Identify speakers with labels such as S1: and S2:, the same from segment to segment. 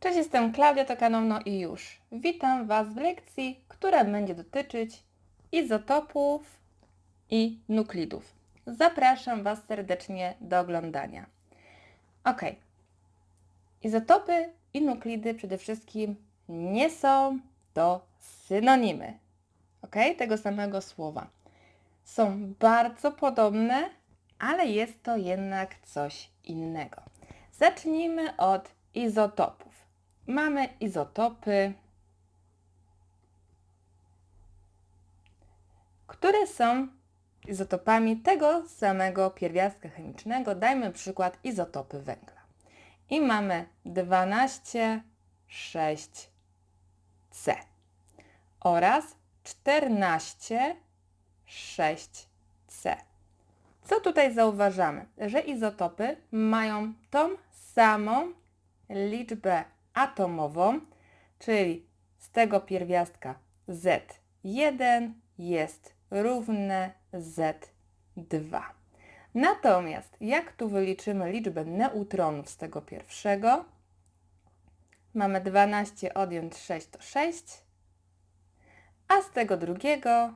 S1: Cześć, jestem Klaudia Tokanowno i już. Witam Was w lekcji, która będzie dotyczyć izotopów i nuklidów. Zapraszam Was serdecznie do oglądania. Ok. Izotopy i nuklidy przede wszystkim nie są to synonimy. Ok? Tego samego słowa. Są bardzo podobne, ale jest to jednak coś innego. Zacznijmy od izotopów. Mamy izotopy, które są izotopami tego samego pierwiastka chemicznego. Dajmy przykład izotopy węgla. I mamy 12, 6, C oraz 14, 6, C. Co tutaj zauważamy? Że izotopy mają tą samą liczbę atomową, czyli z tego pierwiastka Z1 jest równe Z2. Natomiast jak tu wyliczymy liczbę neutronów z tego pierwszego, mamy 12 odjąć 6 to 6, a z tego drugiego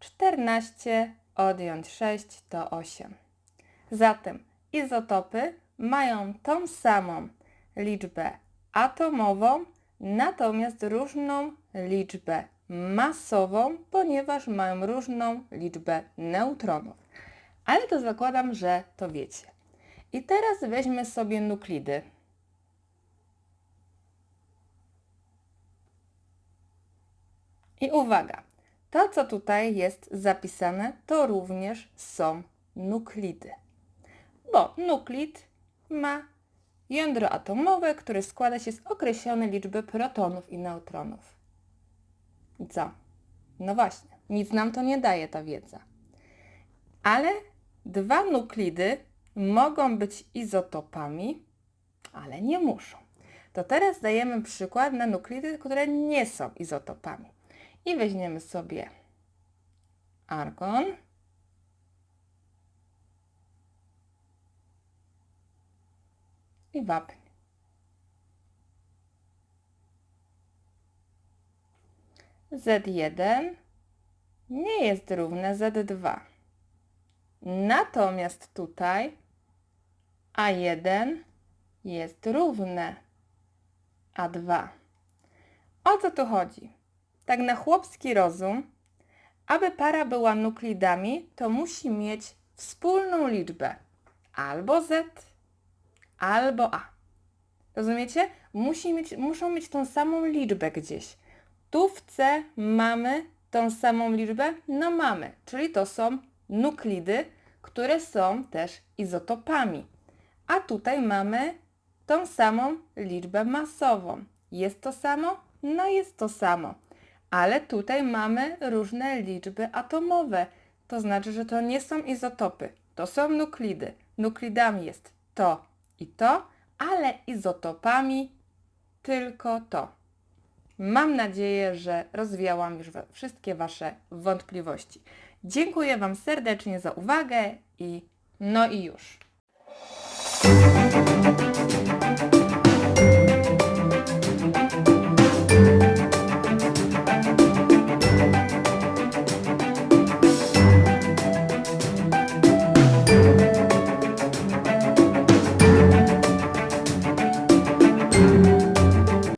S1: 14 odjąć 6 to 8. Zatem izotopy mają tą samą liczbę atomową, natomiast różną liczbę masową, ponieważ mają różną liczbę neutronów. Ale to zakładam, że to wiecie. I teraz weźmy sobie nuklidy. I uwaga, to co tutaj jest zapisane, to również są nuklidy. Bo nuklid ma jądro atomowe, które składa się z określonej liczby protonów i neutronów. I co? No właśnie, nic nam to nie daje ta wiedza. Ale dwa nuklidy mogą być izotopami, ale nie muszą. To teraz dajemy przykład na nuklidy, które nie są izotopami. I weźmiemy sobie argon. I wapń. Z1 nie jest równe Z2. Natomiast tutaj A1 jest równe A2. O co tu chodzi? Tak na chłopski rozum, aby para była nuklidami, to musi mieć wspólną liczbę albo Z, albo A. Rozumiecie? Musi mieć, muszą mieć tą samą liczbę gdzieś. Tu w C mamy tą samą liczbę? No mamy, czyli to są nuklidy, które są też izotopami. A tutaj mamy tą samą liczbę masową. Jest to samo? No jest to samo. Ale tutaj mamy różne liczby atomowe. To znaczy, że to nie są izotopy. To są nuklidy. Nuklidami jest to i to, ale izotopami tylko to. Mam nadzieję, że rozwiałam już wszystkie Wasze wątpliwości. Dziękuję Wam serdecznie za uwagę i no i już.